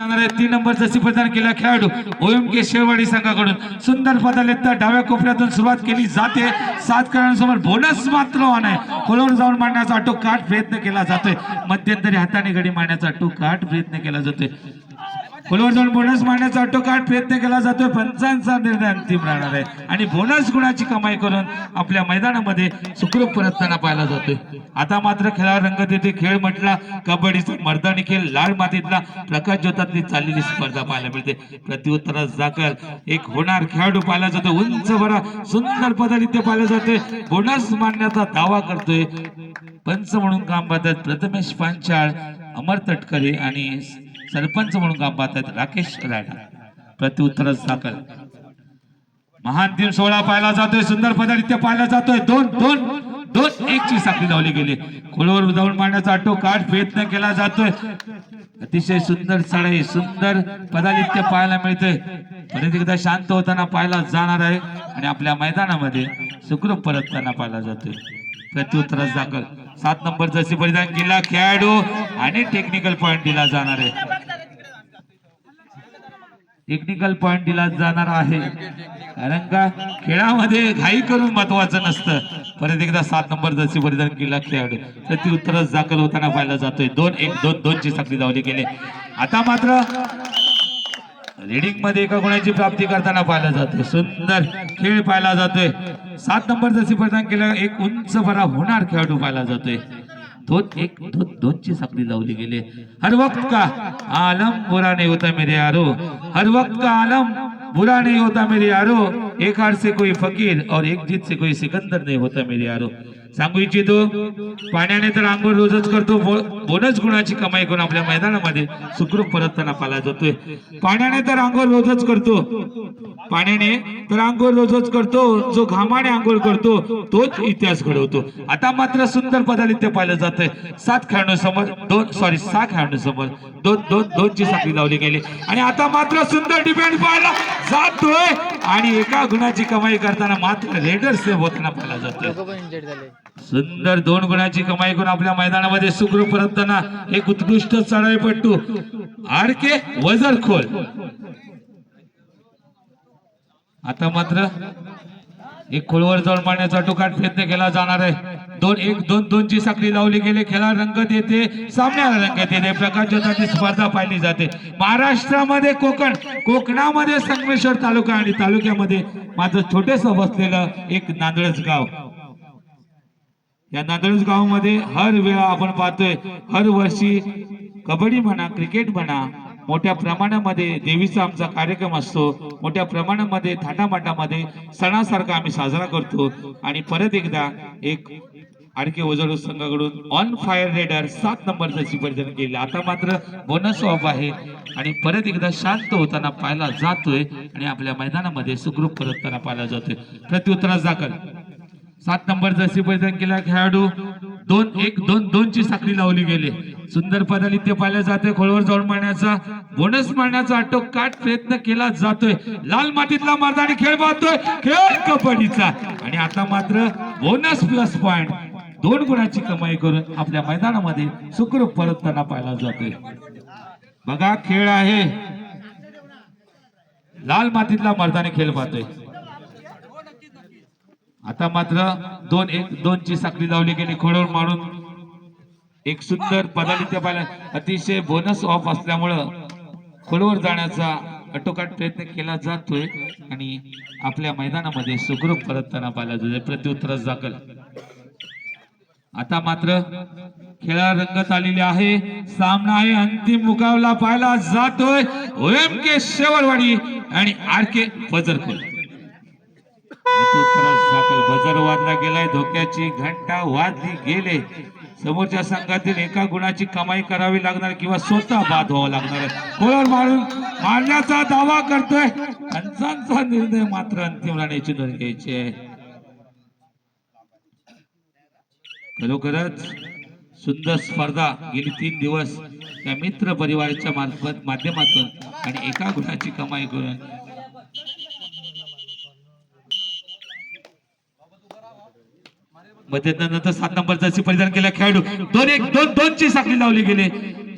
तीन नंबर जशी प्रदान केला खेळाडू. ओएम के शेरवाडी संघाकडून. सुंदर पदालेत डाव्या कोपऱ्यातून सुरुवात केली जाते. सात खेळाडूंसमोर बोनस मात्र ऑन आहे. खोलवर जाऊन मारण्याचा टोकाट प्रयत्न केला जातोय. मध्यंतरी हाताने गडी मारण्याचा टोकाट प्रयत्न केला जातोय. खोलवर जाऊन बोनस मारण्याचा आटोकाट प्रयत्न केला जातोय. पंचांचा निर्णय अंतिम राहणार आहे. आणि बोनस गुणाची कमाई करून आपल्या मैदानामध्ये सुखरूप परतताना पाहायला जातोय. आता मात्र खेळावर रंगत येते खेळ म्हटला कबड्डीचा मर्दानी खेळ लाल मातीतला प्रकाश ज्योतातली चाललेली स्पर्धा पाहायला मिळते. प्रत्युत्तरास जाकर एक होणार खेळाडू पाहिला जातो उंच भरा सुंदर पदालित्य पाहिलं जाते बोनस मारण्याचा दावा करतोय. पंच म्हणून काम पाहतात प्रथमेश पांचाळ अमर तटकरे आणि सरपंच म्हणून काम आहेत राकेश राणा. प्रत्युत्तरच दाखल महान दिन सोहळा पाहायला जातोय सुंदर पदार्थ पाहायला जातोय. दोन दोन दोन एक ची साखळी लावली गेली. खोलवर जाऊन मांडण्याचा आटो काट प्रयत्न केला जातोय. अतिशय सुंदर चढाई सुंदर पदालित्य पाहायला मिळतंय. परत एकदा शांत होताना पाहायला जाणार आहे आणि आपल्या मैदानामध्ये सुखरूप परतताना पाहायला जातोय. प्रत्युत्तरच दाखल सात नंबर जशी परिधान केला खेळाडू आणि टेक्निकल पॉईंट दिला जाणार आहे. टेक्निकल पॉइंट दिला जाणार आहे. कारण का खेळामध्ये घाई करून महत्वाचं नसतं. परत एकदा सात नंबर जसे परिधान केला खेळाडू तर ती उत्तरच दाखल होताना पाहायला जातोय. दोन एक दोन दोन ची साखळी धावली गेले. आता मात्र रीडिंगमध्ये एका गुणाची प्राप्ती करताना पाहायला जातोय. सुंदर खेळ पाहायला जातोय. सात नंबर जसे परिधान केला एक उंच बरा होणार खेळाडू पाहिला जातोय. दोन एक दोन दोनची साखळी लावली गेली. हर वक्त का आलम बुरा नहीं होता मेरे यारो. हर वक्त का आलम बुरा नहीं होता मेरे यारो. एक हार से कोई फकीर और एक जीत से कोई सिकंदर नहीं होता मेरे यारो. सांगू इच्छितो? पाण्याने तर आंघोळ रोजच करतो बोनस गुणाची कमाई करून आपल्या मैदानामध्ये सुखरूप परतताना पाला जातोय. पाण्याने तर आंघोळ रोजच करतो. पाण्याने तर आंघोळ रोजच करतो. जो घामाने आंघोळ करतो तोच इतिहास घडवतो. आता मात्र सुंदर पदालित्य पाहिलं जातंय. सात खेळाडू समोर दोन सॉरी सहा खेळाडू समोर दोन दोन दोन ची साखळी लावली गेली. आणि आता मात्र सुंदर डिफेंड पाहायला जातोय. आणि एका गुणाची कमाई करताना मात्र रेडर सेव्ह होताना पाहिला जातोय. सुंदर दोन गुणाची कमाई करून आपल्या मैदानामध्ये सुखरूप परतताना एक उत्कृष्ट चढाईपट्टू आडके वजर खोल आता मात्र एक खोलवर जाऊन मारण्याचा टोकाट प्रयत्न केला जाणार आहे. दोन एक दोन दोन ची साखळी लावली गेली. खेळा रंगत येते सामन्याला रंगत येते प्रकाश जोताची स्पर्धा पाहिली जाते. महाराष्ट्रामध्ये कोकण कोकणामध्ये संगमेश्वर तालुका आणि तालुक्यामध्ये माझं छोटेस बसलेलं एक नांदळच गाव. या नांदळज गावामध्ये हर वेळा आपण पाहतोय हर वर्षी कबड्डी म्हणा क्रिकेट म्हणा मोठ्या प्रमाणामध्ये देवीचा आमचा कार्यक्रम असतो. मोठ्या प्रमाणामध्ये थाटामाटामध्ये सणासारखा आम्ही साजरा करतो. आणि परत एकदा एक आडके ओझळू संघाकडून ऑन फायर रेडर सात नंबरचं शिपर्जन केलं आता मात्र बोनस ऑफ आहे. आणि परत एकदा शांत होताना पाहायला जातोय आणि आपल्या मैदानामध्ये सुखरूप परतताना पाहायला जातोय. प्रत्युत्तरास दाखल. सात नंबर जशी परिधान केला खेळाडू दोन एक दोन दोन ची साखळी लावली गेली. सुंदर पदालित्य पाहिलं जाते खोलवर जाऊन मारण्याचा बोनस मारण्याचा आटोकाट प्रयत्न केला जातोय. लाल मातीतला मर्दानी खेळ पाहतोय. खेळ कबड्डीचा. आणि आता मात्र बोनस प्लस पॉइंट. दोन गुणाची कमाई करून आपल्या मैदानामध्ये सुखरूप परतताना पाहिला जातोय. बघा खेळ आहे. लाल मातीतला मर्दानी खेळ पाहतोय. आता मात्र दोन एक दोन ची साखळी लावली गेली खोडवर मारून. एक सुंदर पदालित्य पाहिला. अतिशय बोनस ऑफ असल्यामुळं खोडवर जाण्याचा अटोकाट प्रयत्न केला जातोय आणि आपल्या मैदानामध्ये सुखरूप परतताना पाहिला जातोय प्रत्युत्तरास दाखल आता मात्र खेळा रंगत आलेली आहे. सामना आहे. अंतिम मुकाबला पाहायला जातोय. ओएम के शेवरवाडी आणि आर के फजरखोल प्रत्युत्तरास दाखल बजर वाजला गेलाय धोक्याची घंटा वाजली गेले. समोरच्या संघातील एका गुणाची कमाई करावी लागणार किंवा स्वतः बाद व्हावं लागणार? आहे मारून मारण्याचा दावा करतोय. पंचांचा निर्णय मात्र अंतिम राहण्याची नोंद घ्यायची आहे. खरोखरच सुंदर स्पर्धा गेली तीन दिवस त्या मित्र परिवाराच्या मार्फत माध्यमातून आणि एका गुणाची कमाई करून मध्यंतरानंतर सात नंबरचा परिधान केला खेळाडू. दोन एक दोन दोनची साखळी लावली गेली.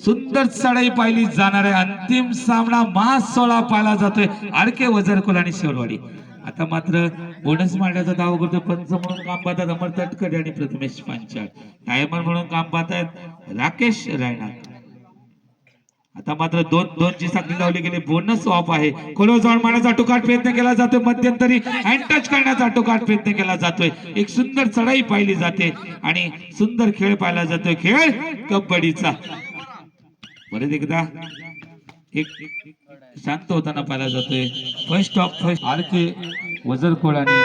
सुंदर चढाई पाहिली जाणार आहे अंतिम सामना मास सोळा पाहिला जातोय. आडके वजरकुल आणि शेवरवाडी आता मात्र बोनस मांडण्याचा दावा करतो पंच म्हणून काम पाहतात अमर तटकरे आणि प्रथमेश पांचाळ. टायमर म्हणून काम पाहतात राकेश रायनाथ. आता मात्र दोन दोन ची साखळी लावली गेली. बोनस ऑफ आहे. खोलो जाऊन मारण्याचा टोकाट प्रयत्न केला जातोय. मध्यंतरी हँड टच करण्याचा टोकाट प्रयत्न केला जातोय. एक सुंदर चढाई पाहिली जाते आणि सुंदर खेळ पाहिला जातोय. खेळ कबड्डीचा. परत एकदा एक शांत होताना पाहिला जातोय. First of first R K वजरकोळ आणि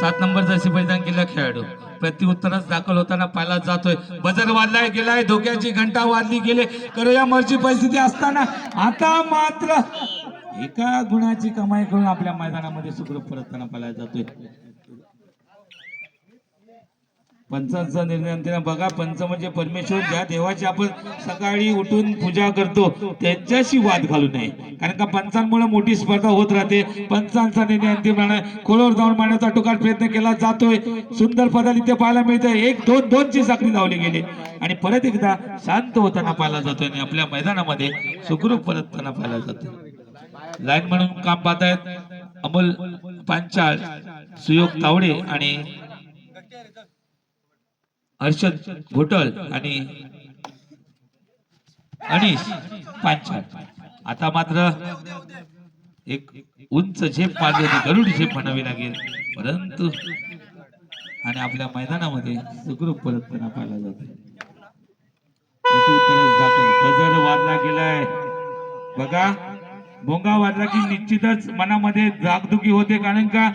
सात नंबर जशी केला खेळाडू. प्रत्युत्तरच दाखल होताना पाहिला जातोय. बजर वाजलाय गेलाय धोक्याची घंटा वाजली गेले. करूया मर्जी परिस्थिती असताना. आता मात्र एका गुणाची कमाई करून आपल्या मैदानामध्ये सुखरूप परतताना पाहिला जातोय. पंचांचा निर्णय त्यांना बघा पंच म्हणजे परमेश्वर ज्या देवाची आपण सकाळी उठून पूजा करतो त्यांच्याशी वाद घालू नये. कारण का पंचांमुळे मोठी स्पर्धा होत राहते. पंचांचा निर्णय अंतिम राहणार खोलवर जाऊन मांडण्याचा टोकार प्रयत्न केला जातोय. सुंदर पदाल इथे पाहायला मिळतंय. एक दोन दोनची साखळी लावली गेली. आणि परत एकदा शांत होताना पाहिला जातोय आणि आपल्या मैदानामध्ये सुखरूप परतताना पाहिला जातोय. लाईन म्हणून काम पाहतायत अमोल पांचाळ सुयोग तावडे आणि हर्षद घोटल आणि अनिश पांचाळ. आता मात्र एक उंच झेप मारली होती गरुड झेप म्हणावी लागेल. परंतु आणि आपल्या मैदानामध्ये सुखरूप परतपणा पाहिला जातो. गजर बजर वाजला गेलाय. बघा भोंगा वाजला की निश्चितच मनामध्ये जागदुखी होते कारण का